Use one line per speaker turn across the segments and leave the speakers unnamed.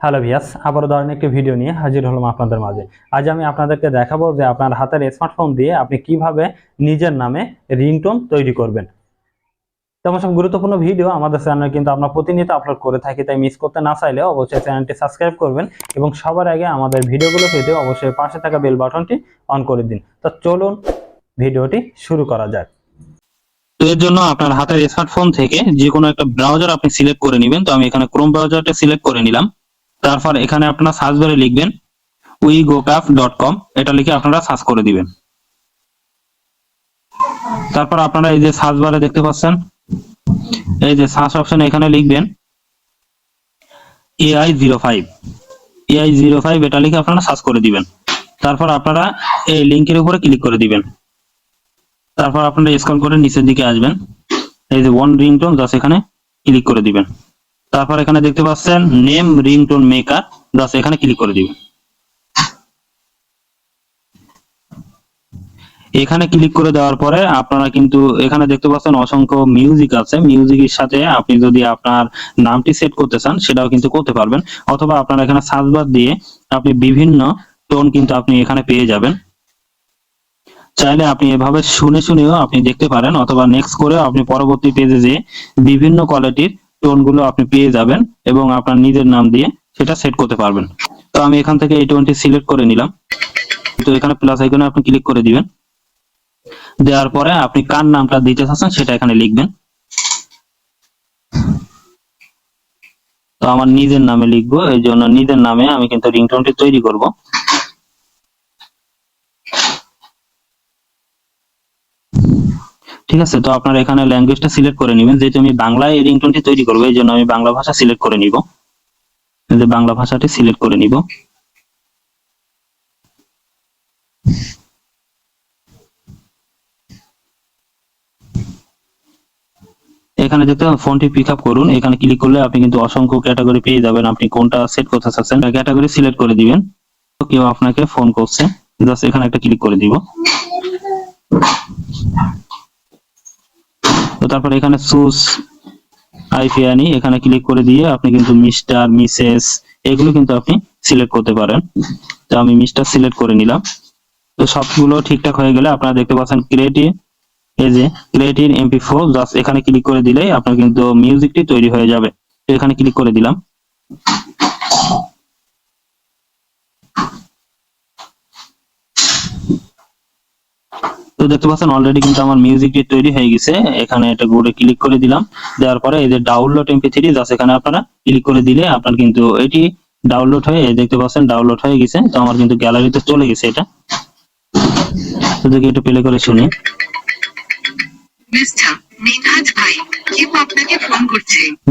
Hello ভিয়াস আবারও ধরনের একটি ভিডিও নিয়ে হাজির হলাম আপনাদের মাঝে। আজ আমি আপনাদেরকে দেখাবো যে আপনার হাতের স্মার্টফোন দিয়ে আপনি কীভাবে নিজের নামে রিংটোন তৈরি করবেন। তেমন সব গুরুত্বপূর্ণ ভিডিও, আমাদের চ্যানেলে কিন্তু আমরা প্রতিনিয়ত আপলোড করে থাকি, তাই মিস করতে না চাইলে অবশ্যই চ্যানেলটি সাবস্ক্রাইব করবেন এবং সবার আগে আমাদের ভিডিওগুলো পেতে অবশ্যই পাশে থাকা বেল বাটনটি অন করে দিন। তো চলুন ভিডিওটি শুরু করা যাক।
এর জন্য আপনার হাতের স্মার্টফোন থেকে যে কোনো একটা ব্রাউজার আপনি সিলেক্ট করে নেবেন। তো আমি এখানে ক্রোম ব্রাউজারটা সিলেক্ট করে নিলাম। তারপর এখানে আপনারা সার্চ বারে লিখবেন উইগোকাফ ডট কম এটা লিখে আপনারা সার্চ করে দিবেন। তারপর আপনারা এই যে সার্চ বারে দেখতে পাচ্ছেন, এই যে সার্চ অপশন এখানে লিখবেন AI zero five AI zero five এটা লিখে আপনারা সার্চ করে দিবেন। তারপর আপনারা এই লিঙ্কের উপরে ক্লিক করে দিবেন। তারপর আপনারা স্ক্রল করে নিচের দিকে আসবেন। এই যে ওয়ান রিংটোন জাস্ট এখানে ক্লিক করে দিবেন। তারপর এখানে দেখতে পাচ্ছেন নেম রিংটোন মেকার জাস্ট এখানে ক্লিক করে দিবেন। এখানে ক্লিক করে দেওয়ার পরে আপনারা কিন্তু এখানে দেখতে পাচ্ছেন অসংখ্য মিউজিক আছে। মিউজিকের সাথে আপনি যদি আপনার নামটি সেট করতে চান, সেটাও কিন্তু করতে পারবেন। অথবা আপনারা এখানে বার দিয়ে আপনি বিভিন্ন টোন কিন্তু আপনি এখানে পেয়ে যাবেন। চাইলে আপনি এভাবে শুনে শুনেও আপনি দেখতে পারেন, অথবা নেক্সট করেও আপনি পরবর্তী পেজে যে বিভিন্ন কোয়ালিটির টোনগুলো আপনি পেয়ে যাবেন এবং আপনার নিজের নাম দিয়ে সেটা সেট করতে পারবেন। তো আমি এখান থেকে এই টোনটি সিলেক্ট করে নিলাম। তো এখানে প্লাস আইকনে আপনি ক্লিক করে দিবেন। দেওয়ার পরে আপনি কার নামটা দিতে চাচ্ছেন সেটা এখানে লিখবেন। তো আমার নিজের নামে লিখব, এই জন্য নিজের নামে আমি কিন্তু রিংটোনটি তৈরি করব। ঠিক আছে? তো আপনারা এখানে ল্যাঙ্গুয়েজটা সিলেক্ট করে নেবেন। যেহেতু আমি বাংলায় এই রিংটোনটি তৈরি করব, এই জন্য আমি বাংলা ভাষা সিলেক্ট করে নিব। যে বাংলা ভাষাটি সিলেক্ট করে নিব। এখানে দেখতে ফোনটি পিক আপ করুন। এখানে ক্লিক করলে আপনি কিন্তু অসংখ্য ক্যাটাগরি পেয়ে যাবেন। আপনি কোনটা সেট করতে চাচ্ছেন ক্যাটাগরি সিলেক্ট করে দিবেন। তো কেউ আপনাকে ফোন করছে। জাস্ট এখানে একটা ক্লিক করে দিব। তারপর এখানে সুস আইফিয়ানি এখানে ক্লিক করে দিয়ে আপনি কিন্তু মিস্টার মিসেস এগুলো কিন্তু আপনি সিলেক্ট করতে পারেন। তো আমি মিস্টার সিলেক্ট করে নিলাম। তো সবগুলো ঠিকঠাক হয়ে গেলে আপনারা দেখতে পাচ্ছেন ক্রিয়েটিভ এই যে ক্রিয়েটিভ এমপি ফোর জাস্ট এখানে ক্লিক করে দিলেই আপনার কিন্তু মিউজিকটি তৈরি হয়ে যাবে। তো এখানে ক্লিক করে দিলাম। তো দেখতে পাচ্ছেন অলরেডি কিন্তু আমার মিউজিকটি তৈরি হয়ে গেছে। এখানে এটা করে ক্লিক করে দিলাম। দেওয়ার পরে এই যে ডাউনলোড এমপি থ্রি জাস্ট এখানে আপনারা ক্লিক করে দিলে আপনার কিন্তু এটি ডাউনলোড হয়ে এই দেখতে পাচ্ছেন ডাউনলোড হয়ে গেছে। তো আমার কিন্তু গ্যালারিতে চলে গেছে এটা। তো দেখি একটু প্লে করে শুনি।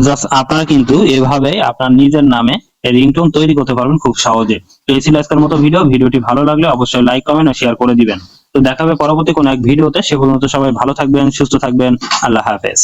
জাস্ট আপনারা কিন্তু এভাবে আপনার নিজের নামে রিংটোন তৈরি করতে পারবেন খুব সহজে। তো এই ছিল আজকের মতো ভিডিও ভিডিওটি ভালো লাগলে অবশ্যই লাইক কমেন্ট ও শেয়ার করে দিবেন। তো দেখা হবে পরবর্তী কোনো এক ভিডিওতে। সে পর্যন্ত সবাই ভালো থাকবেন, সুস্থ থাকবেন। আল্লাহ হাফেজ।